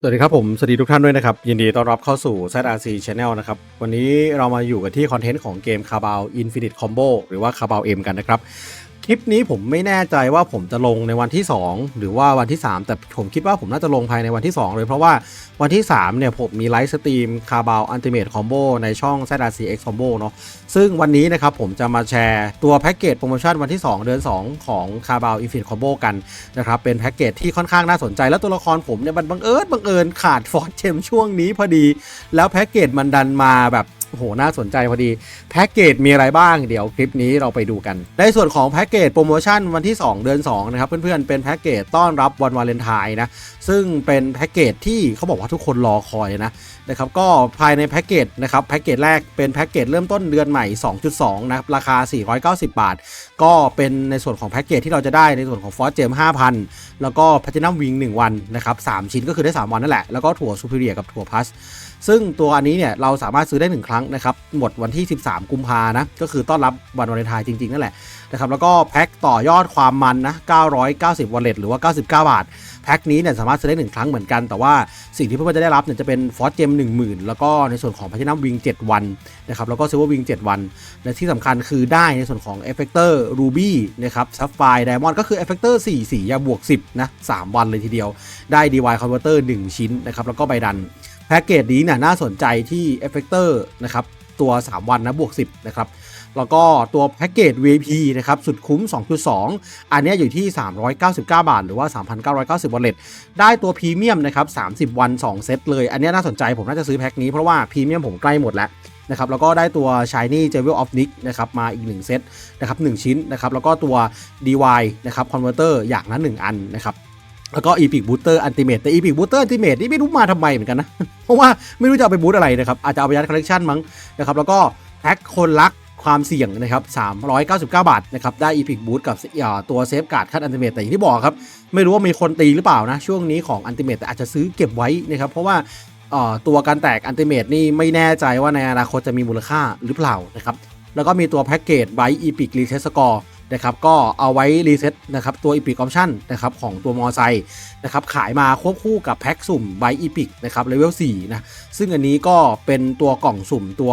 สวัสดีครับผมสวัสดีทุกท่านด้วยนะครับ ยินดีต้อนรับเข้าสู่ ZRC Channel นะครับ วันนี้เรามาอยู่กันที่คอนเทนต์ของเกม c a b a l Infinite Combo หรือว่า c a b a l M กันนะครับ คลิปนี้ผมไม่แน่ใจว่าผมจะลงในวันที่ 2 หรือว่าวันที่ 3 แต่ผมคิดว่าผมน่าจะลงภายในวันที่ 2 เลย เพราะว่าวันที่ 3 เนี่ยผมมีไลฟ์สตรีม c a r b a o Ultimate Combo ในช่อง ZRC X Combo เนาะซึ่งวันนี้นะครับผมจะมาแชร์ตัวแพ็กเกจโปรโมชั่นวันที่ 2 เดือน 2 ของ c a r b a o Infinite Combo กันนะครับเป็นแพ็กเกจที่ค่อนข้างน่าสนใจ แล้วตัวละครผมเนี่ยมันบังเอิญบังเอิญขาดฟอร์เจมช่วงนี้พอดี แล้วแพ็กเกจมันดันมาแบบ โอ้โหน่าสนใจพอดี แพ็กเกจมีอะไรบ้างเดี๋ยวคลิปนี้เราไปดูกัน ในส่วนของแพ็กเกจโปรโมชั่นวันที่ 2 เดือน 2 นะครับ เพื่อนๆ เป็นแพ็กเกจต้อนรับวันวาเลนไทน์นะ ซึ่งเป็นแพ็กเกจที่เขาบอกว่าทุกคนรอคอยนะนะครับก็ภายในแพ็กเกจนะครับแพ็กเกจแรกเป็นแพ็กเกจเริ่มต้นเดือนใหม่ 2.2 นะครับราคา 490 บาท ก็เป็นในส่วนของแพ็กเกจที่เราจะได้ในส่วนของฟอสเจม5,000 แล้วก็แพ t ตินัมวิง1 วันนะครับ3ชิ้นก็คือได้ 3 วันนั่นแหละแล้วก็ถั่วซูเปอร์เรียกับถั่วพัสซึ่งตัวอันนี้เนี่ยเราสามารถซื้อได้1ครั้งนะครับหมดวันที่ 13 กุมภานะ ก็คือต้อนรับวันวาเลนไทน์จริง ๆ นั่นแหละนะครับแล้วก็แพ็คต่อยอดความมันนะ 990 วอลเล็ตหรือว่า 99 บาท แพ็คนี้เนี่ยสามารถซื้อได้1ครั้งเหมือนกัน แต่ว่าสิ่งที่เพื่อนๆจะได้รับเนี่ยจะเป็นฟอสเจม10,000 แล้วก็ในส่วนของพัชนัมวิง 7 วันนะครับแล้วก็ซิลเวอร์วิง 7 วัน และที่สำคัญคือได้ในส่วนของเอฟเฟกเตอร์รูบี้นะครับซัฟไฟไดมอนด์ก็คือเอฟเฟกเตอร์4สียาบวก 10นะ3วันเลยทีเดียวได้ DY Converter 1 ชิ้นนะครับแล้วก็ใบดัน แพ็กเกจนี้เนี่ยน่าสนใจที่เอฟเฟกเตอร์นะครับตัว 3 วันนะบวก 10 นะครับ แล้วก็ตัวแพ็กเกจ VIP นะครับสุดคุ้ม 2.2 อันนี้อยู่ที่ 399 บาท หรือว่า 3,990วอลเล็ตได้ตัวพรีเมียมนะครับ 30 วัน 2 เซตเลย อันนี้น่าสนใจผมน่าจะซื้อแพ็กนี้เพราะว่าพรีเมียมผมใกล้หมดแล้วนะครับแล้วก็ได้ตัว Shiny Jewel of Nick นะครับมาอีก 1 เซตนะครับ1ชิ้นนะครับแล้วก็ตัว DY นะครับ Converter อย่างละ1อันนะครับ แล้วก็ Epic Booster Ultimate แต่ Epic Booster Ultimate นี่ไม่รู้มาทำไมเหมือนกันนะ เพราะว่าไม่รู้จะเอาไปบูตอะไรนะครับอาจจะเอาไปยัดคอลเลกชันมั้งนะครับแล้วก็แพ็คคนรักความเสี่ยงนะครับ 399 บาทนะครับ ได้ Epic Boost กับตัวเซฟการ์ดคัดอันติเมตแต่อย่างที่บอกครับ ไม่รู้ว่ามีคนตีหรือเปล่านะ ช่วงนี้ของอันติเมตแต่อาจจะซื้อเก็บไว้นะครับ เพราะว่าตัวการแตกอันติเมตนี่ไม่แน่ใจว่าในอนาคตจะมีมูลค่าหรือเปล่านะครับ แล้วก็มีตัวแพ็กเกจไบอีพิกรีเซ็ตสกอร์ นะครับก็เอาไว้รีเซ็ตนะครับตัวอีพิกออปชั่นนะครับของตัวมอไซค์นะครับขายมาควบคู่กับแพ็กสุ่มไบอีพิกนะครับเลเวล4นะซึ่งอันนี้ก็เป็นตัวกล่องสุ่มตัว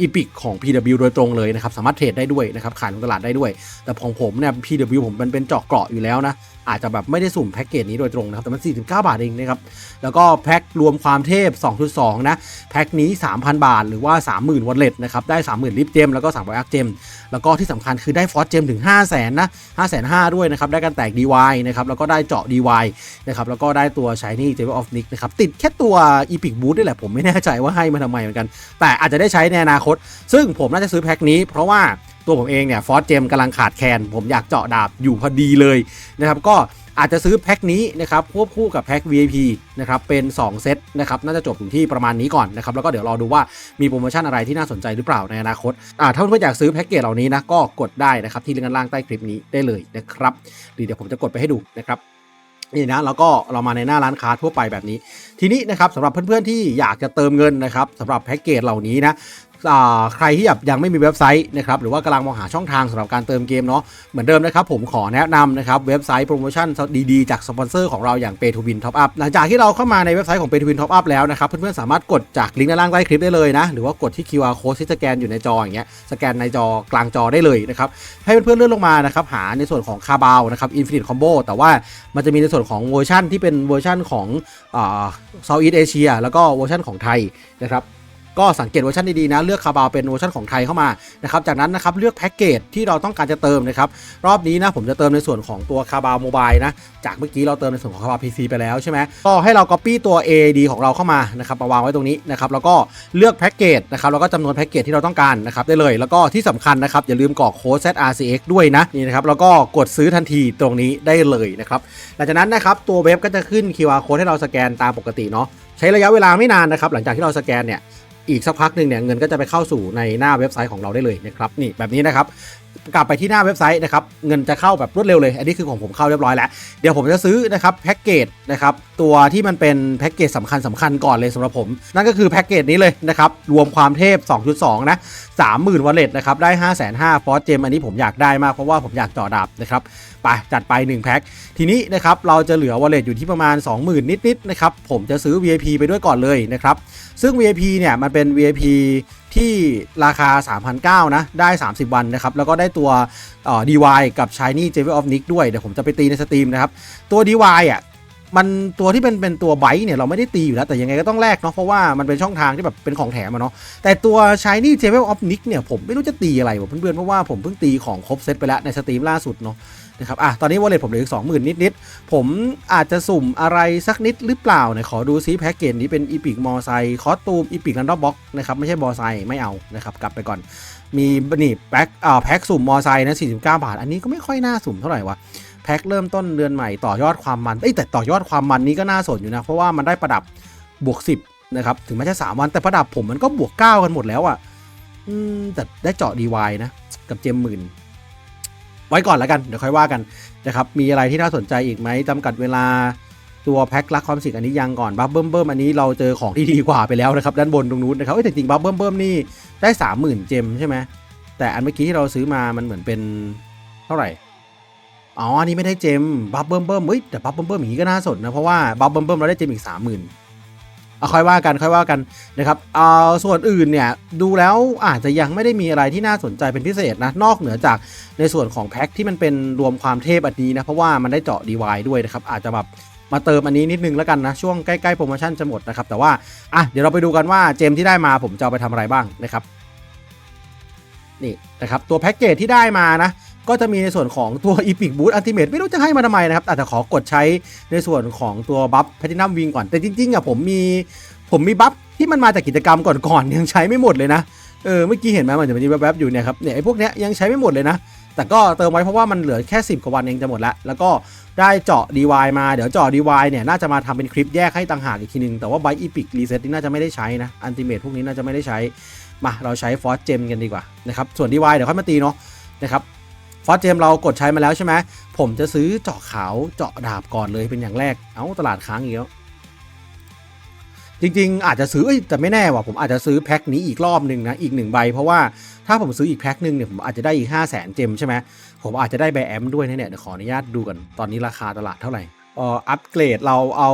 อีพิกของ PW โดยตรงเลยนะครับสามารถเทรดได้ด้วยนะครับขายลงตลาดได้ด้วย แต่ของผมเนี่ย PW ผมมันเป็นเจาะเกราะอยู่แล้วนะ อาจจะแบบไม่ได้สุ่มแพ็กเกจนี้โดยตรงนะครับ แต่มัน 49 บาทเองนะครับ แล้วก็แพ็ครวมความเทพ 2.2 นะ แพ็คนี้ 3,000 บาท หรือว่า 30,000วอลเล็ตนะครับ ได้ 30,000 ลิฟเจม แล้วก็300อักเจม แล้วก็ที่สำคัญคือได้ฟอสเจมถึง 5 0 0 0 0นนะ 5 5 0 0ด้วยนะครับ ได้การแตก DY นะครับ แล้วก็ได้เจาะ DY นะครับ แล้วก็ได้ตัว Shiny j e w e l of Nick นะครับ ติดแค่ตัว Epic Boost นี่แหละ ผมไม่แน่ใจว่าให้มาทำไมเหมือนกัน แต่อาจจะได้ใช้ในอนาคต ซึ่งผมน่าจะซื้อแพ็คนี้เพราะว่า ตัวผมเองเนี่ยฟอสเจมกำลังขาดแคลนผมอยากเจาะดาบอยู่พอดีเลยนะครับก็อาจจะซื้อแพ็คนี้นะครับควบคู่กับแพ็ค VIP นะครับเป็น 2 เซตนะครับน่าจะจบอยู่ที่ประมาณนี้ก่อนนะครับแล้วก็เดี๋ยวรอดูว่ามีโปรโมชั่นอะไรที่น่าสนใจหรือเปล่าในอนาคตอ่าถ้าเพื่อนๆอยากซื้อแพ็กเกจเหล่านี้นะก็กดได้นะครับที่ลิงก์ด้านล่างใต้คลิปนี้ได้เลยนะครับหรือเดี๋ยวผมจะกดไปให้ดูนะครับนี่นะแล้วก็เรามาในหน้าร้านค้าทั่วไปแบบนี้ ทีนี้นะครับสำหรับเพื่อนๆที่อยากจะเติมเงินนะครับสำหรับแพ็กเกจเหล่านี้นะ ใครที่แบบยังไม่มีเว็บไซต์นะครับหรือว่ากำลังมองหาช่องทางสำหรับการเติมเกมเนาะเหมือนเดิมนะครับผมขอแนะนำนะครับเว็บไซต์โปรโมชั่นดีๆ จากสปอนเซอร์ของเราอย่าง Pay to Win Top Up หลังจากที่เราเข้ามาในเว็บไซต์ของ Pay to Win Top Up แล้วนะครับเพื่อนๆสามารถกดจากลิงก์ด้านล่างใต้คลิปได้เลยนะหรือว่ากดที่ QR code ที่สแกนอยู่ในจออย่างเงี้ยสแกนในจอกลางจอได้เลยนะครับให้เพื่อนๆเลื่อนลงมานะครับหาในส่วนของคาบาวนะครับ Infinite Combo แต่ว่ามันจะมีในส่วนของเวอร์ชันที่เป็นเวอร์ชันของอ่า Southeast Asia แล้วก็เวอร์ชันของไทยนะครับ ก็สังเกตเวอร์ชันดีๆนะเลือกคาบาวเป็นเวอร์ชันของไทยเข้ามานะครับจากนั้นนะครับเลือกแพ็กเกจที่เราต้องการจะเติมนะครับรอบนี้นะผมจะเติมในส่วนของตัวคาบาวโมบายนะจากเมื่อกี้เราเติมในส่วนของคาบาว PC ไปแล้วใช่ไหมก็ให้เรา Copy ตัว AD ของเราเข้ามานะครับมาวางไว้ตรงนี้นะครับแล้วก็เลือกแพ็กเกจนะครับแล้วก็จำนวนแพ็กเกจที่เราต้องการนะครับได้เลย แล้วก็ที่สำคัญนะครับอย่าลืมกรอกโค้ด ZRCX ด้วยนะนี่นะครับแล้วก็กดซื้อทันทีตรงนี้ได้เลยนะครับหลังจากนั้นนะครับตัวเว็บก็จะขึ้น QR code ให้เราสแกนตามปกติเนาะใช้ระยะเวลาไม่นานนะครับหลังจากที่เราสแกนเนี่ย อีกสักพักหนึ่งเนี่ยเงินก็จะไปเข้าสู่ในหน้าเว็บไซต์ของเราได้เลยนะครับนี่แบบนี้นะครับ กลับไปที่หน้าเว็บไซต์นะครับเงินจะเข้าแบบรวดเร็วเลย อันนี้คือของผมเข้าเรียบร้อยแล้ว เดี๋ยวผมจะซื้อนะครับแพ็กเกจนะครับตัวที่มันเป็นแพ็กเกจสำคัญสำคัญก่อนเลยสำหรับผม นั่นก็คือแพ็กเกจนี้เลยนะครับรวมความเทพ 2.2 นะ30,000วอลเล็ตนะครับได้5 5 0 0 0ฟอสเจมอันนี้ผมอยากได้มากเพราะว่าผมอยากเจาะดาบนะครับไปจัดไป 1 แพ็คทีนี้นะครับเราจะเหลือวอลเล็ตอยู่ที่ประมาณ 20,000 นิดๆนะครับผมจะซื้อ VIP ไปด้วยก่อนเลยนะครับซึ่ง VIP เนี่ยมันเป็น VIP ที่ราคา 3,900 นะ ได้ 30 วันนะครับ แล้วก็ได้ตัวเอ่อ DY กับ Shiny j e w e l of Nick ด้วย เดี๋ยวผมจะไปตีในสตรีมนะครับ ตัว DY อะ มันตัวที่เป็นเป็นตัวไบต์เนี่ยเราไม่ได้ตีอยู่แล้ว แต่ยังไงก็ต้องแลกเนาะเพราะว่ามันเป็นช่องทางที่แบบเป็นของแถมอะเนาะแต่ตัว Shiny j e w e l of Nick เนี่ยผมไม่รู้จะตีอะไรวะเพื่อนๆเพราะว่าผมเพิ่งตีของครบเซตไปแล้วในสตรีมล่าสุดเนาะนะครับอะตอนนี้วอลเล็ตผมเหลืออีกสองหมื่นนิดๆผมอาจจะสุ่มอะไรสักนิดหรือเปล่าเนี่ยขอดูซิแพ็กเกจนี้เป็นอีพิกมอไซคอสตูมอีพิกรันดอบ็อกนะครับไม่ใช่บอไซไม่เอานะครับกลับไปก่อนมีนี่แพ็คอ่าแพ็คสุ่มมอไซค์นะ49 บาท อันนี้ก็ไม่ค่อยน่าสุ่มเท่าไหร่วะ แพ็คเริ่มต้นเดือนใหม่ต่อยอดความมันเอ้ยแต่ต่อยอดความมันนี้ก็น่าสนอยู่นะ เพราะว่ามันได้ประดับบวก 10 นะครับ ถึงแม้จะ3วันแต่ประดับผมมันก็บวก 9 กันหมดแล้วอะ่ะอืมแต่ได้เจาะ DY นะ กับเจมหมื่น ไว้ก่อนแล้วกัน เดี๋ยวค่อยว่ากันนะครับ มีอะไรที่น่าสนใจอีกไหมจำกัดเวลาตัวแพ็ครักความสิกอันนี้ยังก่อนบัฟเบิ้มเบิ้มอันนี้เราเจอของที่ดีกว่าไปแล้วนะครับ ด้านบนตรงนู้นนะครับเอ้แต่จริงบัฟเบิ้มเบิ้มนี่ได้สามหมื่นเจมใช่ไหมแต่อันเมื่อกี้ที่เราซื้อมามันเหมือนเป็นเท่าไหร่ อ๋ออันนี้ไม่ได้เจมบัฟเบิ้มเบิ้มเฮ้ยแต่บัฟเบิ้มเบิ้มอย่างนี้ก็น่าสนนะ เพราะว่าบัฟเบิ้มเบิ้มเราได้เจมอีกสามหมื่นเอาค่อยว่ากันค่อยว่ากันนะครับเอาส่วนอื่นเนี่ยดูแล้วอาจจะยังไม่ได้มีอะไรที่น่าสนใจเป็นพิเศษนะ นอกเหนือจากในส่วนของแพ็คที่มันเป็นรวมความเทพอันนี้นะ เพราะว่ามันได้เจาะ DY ด้วยนะครับ อาจจะแบบมาเติมอันนี้นิดนึงแล้วกันนะ ช่วงใกล้ๆโปรโมชั่นจะหมดนะครับ แต่ว่าอะเดี๋ยวเราไปดูกันว่าเจมที่ได้มาผมจะเอาไปทำอะไรบ้างนะครับนี่นะครับตัวแพ็กเกจที่ได้มานะ ก็จะมีในส่วนของตัว Epic Boost Ultimate ไม่รู้จะให้มาทำไมนะครับแต่ขอกดใช้ในส่วนของตัวบัฟ Platinum Wing ก่อน แต่จริงๆอะผมมีผมมีบัฟที่มันมาจากกิจกรรมก่อนๆยังใช้ไม่หมดเลยนะ เออเมื่อกี้เห็นไหมมันจะมีแวบๆอยู่เนี่ยครับเนี่ยไอ้พวกเนี้ยยังใช้ไม่หมดเลยนะ แต่ก็เติมไว้เพราะว่ามันเหลือแค่ 10กว่าวันเองจะหมดล้วแล้วก็ได้เจาะ DY มาเดี๋ยวเจาะ DY เนี่ยน่าจะมาทำเป็นคลิปแยกให้ต่างหากอีกทีนึง แต่ว่า Byte Epic Reset นี่น่าจะไม่ได้ใช้นะอันติเมทพวกนี้น่าจะไม่ได้ใช้มาเราใช้ฟอสเจมกันดีกว่านะครับส่วน DY เดี๋ยวค่อยมาตีเนาะนะครับ ฟอสเจมเรากดใช้มาแล้วใช่ไหมผมจะซื้อเจาะขาวเจาะดาบก่อนเลยเป็นอย่างแรก เอาตลาดค้างอีกแล้วจริงๆ อาจจะซื้ออแต่ไม่แน่ว่ะผมอาจจะซื้อแพ็คนี้อีกรอบหนึ่งนะอีกหนึ่งใบ เพราะว่าถ้าผมซื้ออีกแพ็คหนึ่งเนี่ยผมอาจจะได้อีก 5 0 0 0 0 0เจมใช่ไหมผมอาจจะได้แบแอมด้วยนะเนี่ยเดี๋ยวขออนุญาตดูกันตอนนี้ราคาตลาดเท่าไหร่อออัปเกรดเราเอา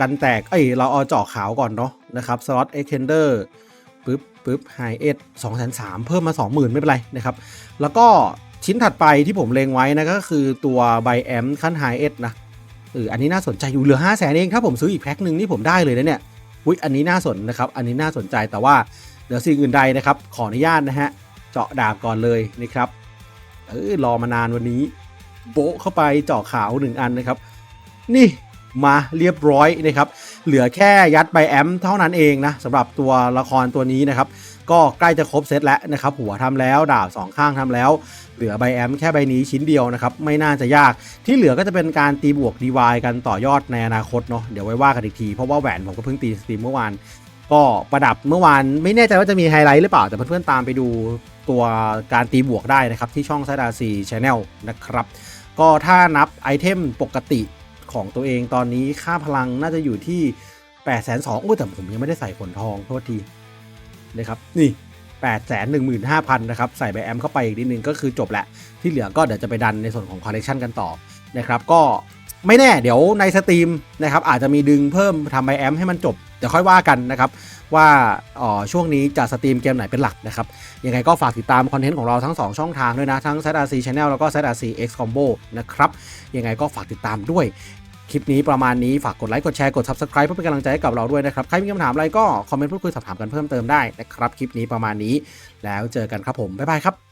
กันแตกเอ้ยเราเอาเจาะขาวก่อนเนาะนะครับสล็อตเอ็กเคนเดอร์ปึ๊บปึ๊บไฮเอสสองแสนสามเพิ่มมา 20,000 ไม่เป็นไรนะครับแล้วก็ ชิ้นถัดไปที่ผมเลงไว้นะก็คือตัวไบแอมขั้นไฮเอสนะเอออันนี้น่าสนใจอยู่เหลือ5 0 0แสนเองถ้าผมซื้ออีกแพ็คหนึ่งนี่ผมได้เลยนะเนี่ยอุ้ยอันนี้น่าสนนะครับ อันนี้น่าสนใจแต่ว่าเหลือสิ่งอื่นใดนะครับ ขออนุญาตนะฮะ เจาะดาบก่อนเลยนะครับ เออรอมานานวันนี้ โบเข้าไปเจาะขาวหนึ่งอันนะครับ นี่มาเรียบร้อยนะครับ เหลือแค่ยัดใบแอมเท่านั้นเองนะสำหรับตัวละครตัวนี้นะครับ ก็ใกล้จะครบเซตแล้วนะครับ หัวทำแล้วดาบสองข้างทำแล้ว เหลือใบแอมแค่ใบนี้ชิ้นเดียวนะครับ ไม่น่าจะยากที่เหลือก็จะเป็นการตีบวก DY กันต่อยอดในอนาคตเนาะเดี๋ยวไว้ว่ากันอีกทีเพราะว่าแหวนผมก็เพิ่งตีสตรีมเมื่อวานก็ประดับเมื่อวานไม่แน่ใจว่าจะมีไฮไลท์หรือเปล่าแต่เพื่อนๆตามไปดูตัวการตีบวกได้นะครับที่ช่องไซดาซีชแนลนะครับก็ถ้านับไอเทมปกติ ของตัวเองตอนนี้ค่าพลังน่าจะอยู่ที่8 2 0 0 0 0โอ้แต่ผมยังไม่ได้ใส่ขนทองโทษทีนะครับนี่8 1 5 0 0 0นะครับใส่ใบแอมเข้าไปอีกนิดนึงก็คือจบแหละ ที่เหลือก็เดี๋ยวจะไปดันในส่วนของคอลเลกชันกันต่อนะครับก็ไม่แน่เดี๋ยวในสตรีมนะครับอาจจะมีดึงเพิ่มทำใบแอมให้มันจบเดี๋ยวค่อยว่ากันนะครับว่าอ๋อช่วงนี้จะสตรีมเกมไหนเป็นหลักนะครับยังไงก็ฝากติดตามคอนเทนต์ของเราทั้ง 2 ช่องทางด้วยนะ ทั้ง z r c Channel แล้วก็ z r c X Combo นะครับยังไงก็ฝากติดตามด้วย คลิปนี้ประมาณนี้ฝากกดไลค์กดแชร์กด Subscribe เพื่อเป็นกำลังใจให้กับเราด้วยนะครับ ใครมีคำถามอะไรก็คอมเมนต์พูดคุยสอบถามกันเพิ่มเติมได้นะครับ คลิปนี้ประมาณนี้ แล้วเจอกันครับผม บ๊ายบายครับ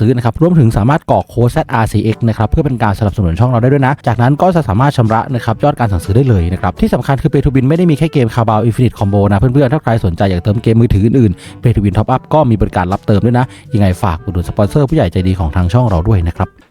ซื้อนะครับรวมถึงสามารถกรอก โค้ด ZRCX นะครับเพื่อเป็นการสนับสนุนช่องเราได้ด้วยนะ จากนั้นก็จะสามารถชำระนะครับยอดการสั่งซื้อได้เลยนะครับที่สำคัญคือเปทูบินไม่ได้มีแค่เกมคาบาลอินฟินิตคอมโบนะเพื่อนๆถ้าใครสนใจอยากเติมเกมมือถืออื่นๆเปทูบินท็อปอัพก็มีบริการรับเติมด้วยนะยังไงฝากอุดหนุนสปอนเซอร์ผู้ใหญ่ใจดีของทางช่องเราด้วยนะครับ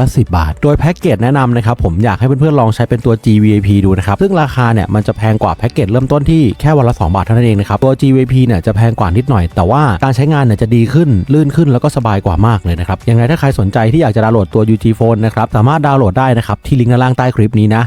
ละ 10 บาท โดยแพ็กเกจแนะนำนะครับผมอยากให้เพื่อนๆลองใช้เป็นตัว GVIP ดูนะครับซึ่งราคาเนี่ยมันจะแพงกว่าแพ็กเกจเริ่มต้นที่แค่วันละ 2 บาทเท่านั้นเองนะครับตัว GVIP เนี่ยจะแพงกว่านิดหน่อย แต่ว่าการใช้งานเนี่ยจะดีขึ้นลื่นขึ้นแล้วก็สบายกว่ามากเลยนะครับยังไงถ้าใครสนใจที่อยากจะดาวน์โหลดตัว UG Phone นะครับสามารถดาวน์โหลดได้นะครับที่ลิงก์ด้านล่างใต้คลิปนี้นะ